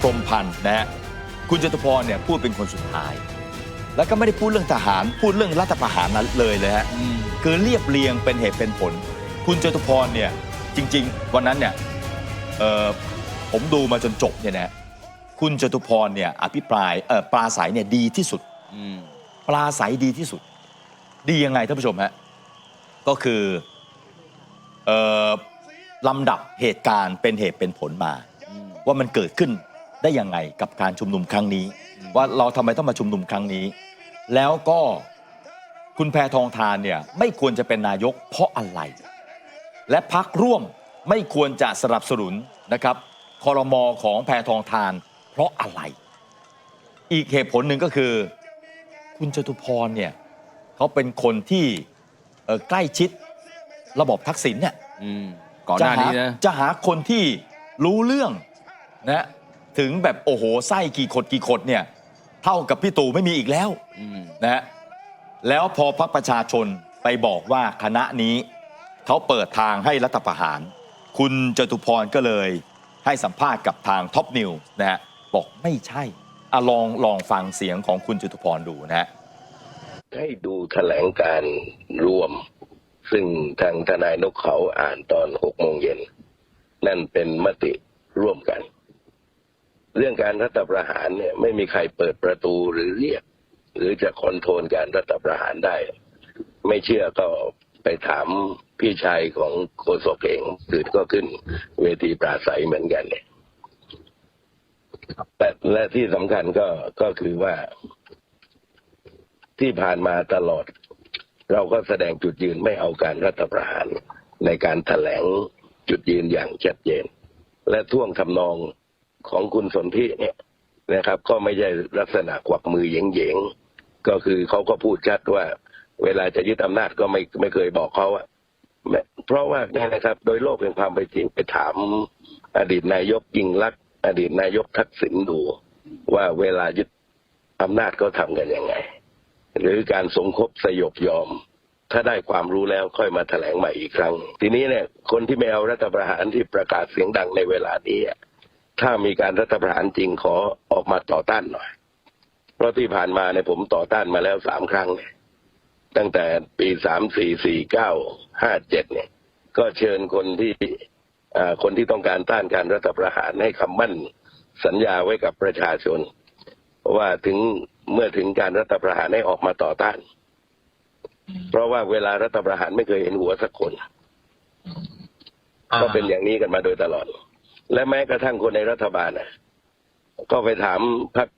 พรมพันธ์นะฮะคุณจตุพรเนี่ยพูดเป็นคนสุดท้าย แล้วก็ไม่ได้พูดเรื่องทหาร พูดเรื่องรัฐประหารนั้นเลยเลยฮะคือเรียบเรียงเป็นเหตุเป็นผล คุณจตุพรเนี่ยจริง ๆ วันนั้นเนี่ยเออผมดูมาจนจบเนี่ยนะคุณจตุพรเนี่ยอภิปรายเออปราศัยเนี่ยดีที่สุดปลาใสดีที่สุด ดียังไงท่านผู้ชมฮะก็คือลำดับเหตุการณ์เป็นเหตุเป็นผลมา ว่ามันเกิดขึ้น ได้ยังไงกับการชุมนุมครั้งนี้ ว่าเราทำไมต้องมาชุมนุมครั้งนี้ แล้วก็คุณแพทองทานเนี่ยไม่ควรจะเป็นนายกเพราะอะไร และพักร่วมไม่ควรจะสนับสนุนนะครับคอรมอของแพทองทาน เพราะอะไร อีกเหตุผลหนึ่งก็คือ คุณจตุพรเนี่ยเขาเป็นคนที่เอ่อใกล้ชิดระบบทักษิณเนี่ยอืมก่อนหน้านี้นะจะหาคนที่รู้เรื่องนะ ถึงแบบโอ้โหไส้กี่ขดกี่ขดเนี่ยเท่ากับพี่ตู่ไม่มีอีกแล้วนะฮะแล้วพอพรรคประชาชนไปบอกว่าคณะนี้เขาเปิดทางให้รัฐประหาร คุณจตุพรก็เลยให้สัมภาษณ์กับทางท็อปนิวนะฮะบอกไม่ใช่อะลองลองฟังเสียงของคุณจตุพรดูนะฮะให้ดูแถลงการรวม ซึ่งทางทนายนกเขาอ่านตอนหกโมงเย็น นั่นเป็นมติร่วมกัน เรื่องการรัฐประหารเนี่ยไม่มีใครเปิดประตูหรือเรียก หรือจะคอนโทรลการรัฐประหารได้ ไม่เชื่อก็ไปถามพี่ชายของโคศกเองคือก็ขึ้นเวทีปราศัยเหมือนกันเนี่ยแต่และที่สำคัญก็ก็คือว่าที่ผ่านมาตลอด เราก็แสดงจุดยืนไม่เอาการรัฐประหารในการแถลงจุดยืนอย่างชัดเจน และท่วงทำนอง ของคุณสนธิเนี่ยนะครับ ก็ไม่ใช่ลักษณะกวักมือเหยงๆก็คือเขาก็พูดชัดว่า เวลาจะยึดอำนาจก็ไม่ไม่เคยบอกเขาอะไม่เพราะว่าเนี่ยนะครับ โดยโลกเป็นความเป็นจริงไปถาม อดีตนายกยิ่งลักอดีตนายกทักษิณดูว่าเวลายึดอำนาจก็ทำกันยังไง หรือการสมคบสยบยอม ถ้าได้ความรู้แล้วค่อยมาแถลงใหม่อีกครั้ง ทีนี้เนี่ยคนที่ไม่เอารัฐประหารที่ประกาศเสียงดังในเวลานี้ ถ้ามีการรัฐประหารจริงขอออกมาต่อต้านหน่อย เพราะที่ผ่านมาเนี่ยผมต่อต้านมาแล้วสามครั้งเนี่ยตั้งแต่ปีสามสี่สี่เก้าห้าเจ็ดเนี่ย ก็เชิญคนที่อ่าคนที่ต้องการต้านการรัฐประหารให้คำมั่นสัญญาไว้กับประชาชน ว่าถึงเมื่อถึงการรัฐประหารให้ออกมาต่อต้าน เพราะว่าเวลารัฐประหารไม่เคยเห็นหัวสักคน ก็เป็นอย่างนี้กันมาโดยตลอด และแม้กระทั่งคนในรัฐบาลนะก็ไปถามพรรค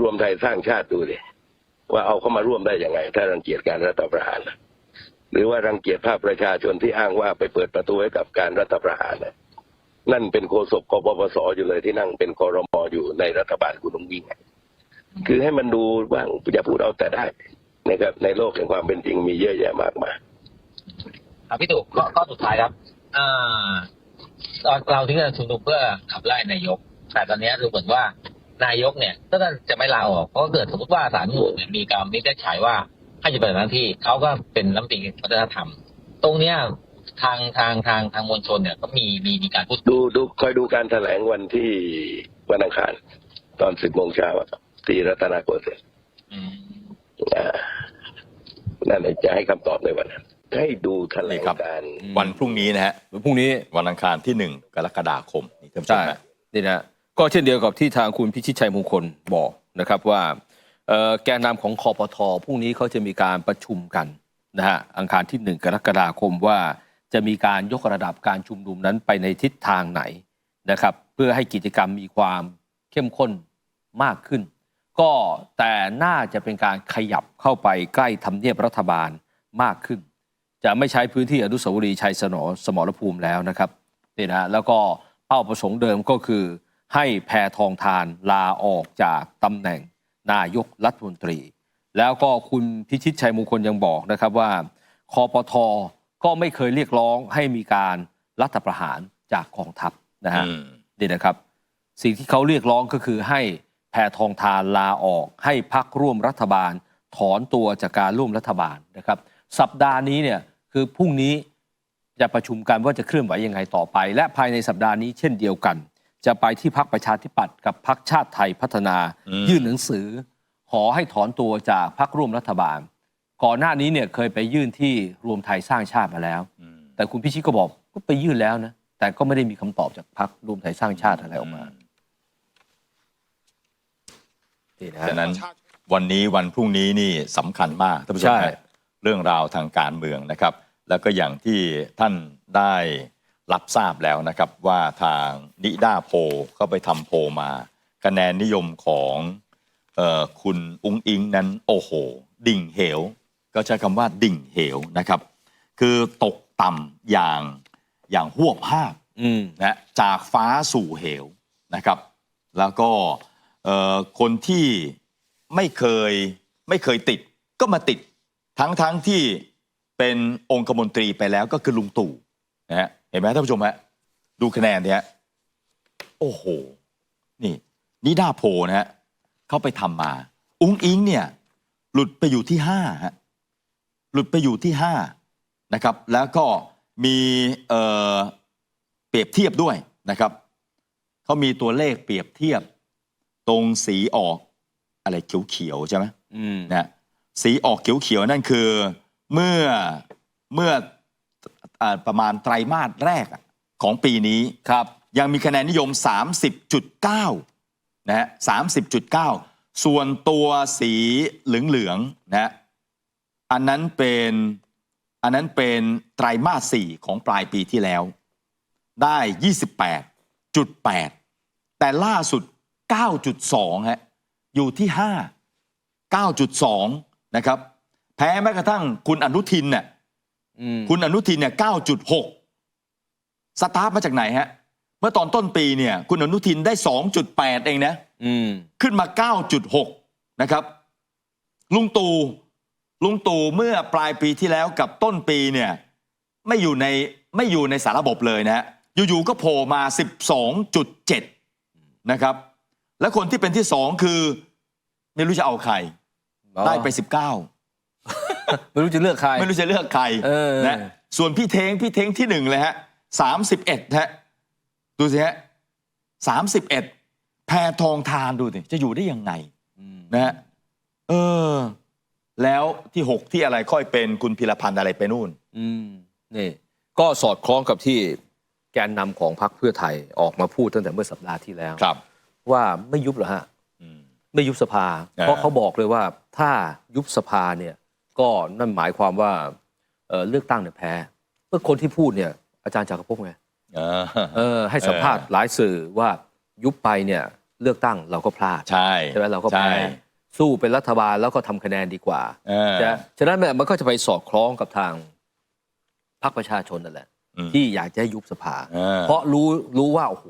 รวมไทยสร้างชาติดูดิว่าเอาเข้ามาร่วมได้ยังไง ถ้ารังเกียจการรัฐประหารนะหรือว่ารังเกียจภาพประชาชนที่อ้างว่าไปเปิดประตูให้กับการรัฐประหารนะนั่นเป็นโฆษกกปปสอยู่เลยที่นั่งเป็นคอรมออยู่ในรัฐบาลคุณลุงยิ่งคือให้มันดูบ้างอย่าพูดเอาแต่ได้นะครับในโลกแห่งความเป็นจริงมีเยอะแยะมากมายครับพี่ตู่ข้อข้อสุดท้ายครับอ่า ตอนเราที่จะชุมนุมเพื่อขับไล่นายก แต่ตอนนี้ดูเหมือนว่านายกเนี่ยก็จะไม่ลาออกเพราะเกิดสมมติว่าศาลรัฐธรรมนูญเนี่ยมีการวินิจฉัยว่าให้จะเป็นหน้าที่เขาก็เป็นรัฐมนตรีวัฒนธรรม ตรงเนี้ยทางทางทางทางมวลชนเนี่ยก็มีมีมีการพูดดูดูคอยดูการแถลงวันที่วันอังคาร ตอนสิบโมงเช้าอะที่รัตนโกสินทร์อืมอ่านั่นแหละจะให้คำตอบในวันนั้น ให้ดูแถลนี่งครับ การณ์ วันพรุ่งนี้นะฮะพรุ่งนี้วันอังคารที่หนึ่งกรกฎาคมนี่ท่านผู้ชใช่มฮะนี่นะก็เช่นเดียวกับที่ทางคุณพิชิตชัยมงคลบอกนะครับว่าเอ่อแกนนำของคอปทพรุ่งนี้เขาจะมีการประชุมกันนะฮะอังคารที่หนึ่งกรกฎาคมว่าจะมีการยกระดับการชุมนุมนั้นไปในทิศทางไหนนะครับ เพื่อให้กิจกรรมมีความเข้มข้นมากขึ้น ก็แต่น่าจะเป็นการขยับเข้าไปใกล้ทำเนียบรัฐบาลมากขึ้น จะไม่ใช้พื้นที่อนุสาวรีย์ชัยสนอสมรภูมิแล้วนะครับนี่นะฮะแล้วก็เป้าประสงค์เดิมก็คือ ให้แพทองทานลาออกจากตำแหน่งนายกรัฐมนตรี แล้วก็คุณพิชิตชัยมงคลยังบอกนะครับว่าคอปทก็ไม่เคยเรียกร้องให้มีการรัฐประหารจากกองทัพนะฮะอืมนี่นะครับสิ่งที่เขาเรียกร้องก็คือให้แพทองทานลาออก ให้พักร่วมรัฐบาล ถอนตัวจากการร่วมรัฐบาลนะครับ สัปดาห์นี้เนี่ย คือพรุ่งนี้จะประชุมกันว่าจะเคลื่อนไหวยังไงต่อไป และภายในสัปดาห์นี้เช่นเดียวกัน จะไปที่พักประชาธิปัตย์กับพักชาติไทยพัฒนาอืมยื่นหนังสือ ขอให้ถอนตัวจากพักร่วมรัฐบาล ก่อนหน้านี้เนี่ยเคยไปยื่นที่รวมไทยสร้างชาติมาแล้วอืมแต่คุณพิชิตก็บอกก็ไปยื่นแล้วนะแต่ก็ไม่ได้มีคำตอบจากพักรวมไทยสร้างชาติอะไรออกมานี่นะฮะฉะนั้นวันนี้วันพรุ่งนี้นี่สำคัญมากท่านผู้ชมใช่ฮะเรื่องราวทางการเมืองนะครับ แล้วก็อย่างที่ท่านได้รับทราบแล้วนะครับว่าทางนิด้าโพลเข้าไปทำโพลมา คะแนนนิยมของเออคุณอุ้งอิงนั้นโอ้โห ดิ่งเหว ก็ใช้คำว่าดิ่งเหวนะครับ คือตกต่ำอย่างอย่างหวบห้าบอืมนะจากฟ้าสู่เหวนะครับ แล้วก็เอ่อคนที่ไม่เคยไม่เคยติดก็มาติดทั้งทั้งที่ เป็นองคมนตรีไปแล้วก็คือลุงตู่นะฮะเห็นไหมท่านผู้ชมฮะดูคะแนนเนี่ยโอ้โห นี่นิด้าโพลนะฮะเขาไปทำมา อุ้งอิงเนี่ย หลุดไปอยู่ที่ห้าฮะหลุดไปอยู่ที่ห้านะครับ แล้วก็มีเอ่อเปรียบเทียบด้วยนะครับเขามีตัวเลขเปรียบเทียบ ตรงสีออกอะไรเขียวๆใช่ไหมอืมนะฮะสีออกเขียวๆนั่นคือ เมื่อเมื่ออาประมาณไตรมาสแรกอะของปีนี้ครับยังมีคะแนนนิยม 30.9 นะฮะ 30.9 ส่วนตัวสีเหลืองๆนะฮะอันนั้นเป็นอันนั้นเป็นไตรมาสสี่ของปลายปีที่แล้ว ได้ 28.8 แต่ล่าสุด 9.2 ฮะ อยู่ที่ 5 9.2 นะครับ แพ้แม้กระทั่งคุณอนุทินเนี่ยอืมคุณอนุทินเนี่ย9.6สตาร์ทมาจากไหนฮะ เมื่อตอนต้นปีเนี่ย คุณอนุทินได้2.8เองนะอืมขึ้นมา9.6นะครับ ลุงตู่ลุงตู่เมื่อปลายปีที่แล้วกับต้นปีเนี่ย ไม่อยู่ในไม่อยู่ในสารระบบเลยนะฮะอยู่ๆก็โผล่มา 12.7 นะครับ และคนที่เป็นที่สองคือ ไม่รู้จะเอาใคร ได้ไป 19 ไม่รู้จะเลือกใคร ไม่รู้จะเลือกใครเออ นะส่วนพี่เทงพี่เทงที่หนึ่งเลยฮะสามสิบเอ็ดฮะดูสิฮะสามสิบเอ็ดแพทองทานดูสิจะอยู่ได้ยังไงอืมนะฮะเออ แล้วที่หกที่อะไรค่อยเป็นคุณพิรพันธ์อะไรไปนู่น อืมนี่ก็สอดคล้องกับที่แกนนำของพรรคเพื่อไทยออกมาพูดตั้งแต่เมื่อสัปดาห์ที่แล้ว ครับ ว่าไม่ยุบเหรอฮะ อืม ไม่ยุบสภาเออเพราะเขาบอกเลยว่าถ้ายุบสภาเนี่ย ก็นั่นหมายความว่าเอ่อเลือกตั้งเนี่ยแพ้เมื่อคนที่พูดเนี่ยอาจารย์จักรภพไงเออ เออให้สัมภาษณ์หลายสื่อว่ายุบไปเนี่ยเลือกตั้งเราก็พลาด ใช่ ใช่ไหมเราก็แพ้ใช่ สู้เป็นรัฐบาลแล้วก็ทำคะแนนดีกว่าเออ จะฉะนั้นเนี่ยมันก็จะไปสอดคล้องกับทางพรรคประชาชนนั่นแหละ อืม ที่อยากจะให้ยุบสภา เออ เพราะรู้รู้ว่าโอ้โห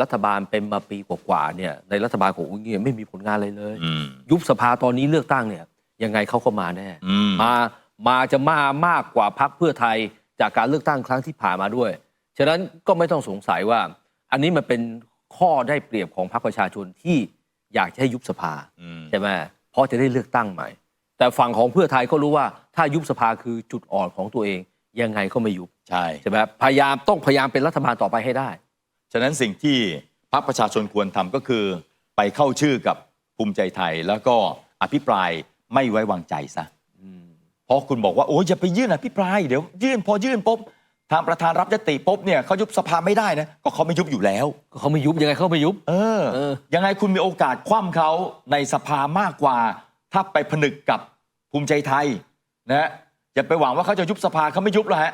รัฐบาลเป็นมาปีกว่าๆเนี่ยในรัฐบาลของอุ้งอิงไม่มีผลงานอะไรเลย อืม ยุบสภาตอนนี้เลือกตั้งเนี่ย ยังไงเขาก็มาแน่อืมมามาจะมามากกว่าพรรคเพื่อไทยจากการเลือกตั้งครั้งที่ผ่านมาด้วย ฉะนั้นก็ไม่ต้องสงสัยว่า อันนี้มันเป็นข้อได้เปรียบของพรรคประชาชนที่อยากจะให้ยุบสภาอืมใช่ไหมเพราะจะได้เลือกตั้งใหม่ แต่ฝั่งของเพื่อไทยก็รู้ว่าถ้ายุบสภาคือจุดอ่อนของตัวเอง ยังไงก็ไม่ยุบใช่ใช่ไหมพยายามต้องพยายามเป็นรัฐบาลต่อไปให้ได้ ฉะนั้นสิ่งที่พรรคประชาชนควรทำก็คือ ไปเข้าชื่อกับภูมิใจไทยแล้วก็อภิปราย ไม่ไว้วางใจซะเพราะคุณบอกว่าโอ้ยอย่าไปยื่นอภิปรายเดี๋ยวยื่นพอยื่นปุ๊บทางประธานรับยติปุ๊บเนี่ยเขายุบสภาไม่ได้นะก็เขาไม่ยุบอยู่แล้วก็เขาไม่ยุบยังไงเขาไม่ยุบ เออ เออ ยังไงคุณมีโอกาสคว่ำเขาในสภามากกว่า ถ้าไปผนึกกับภูมิใจไทยนะฮะอย่าไปหวังว่าเขาจะยุบสภาเขาไม่ยุบแล้วฮะ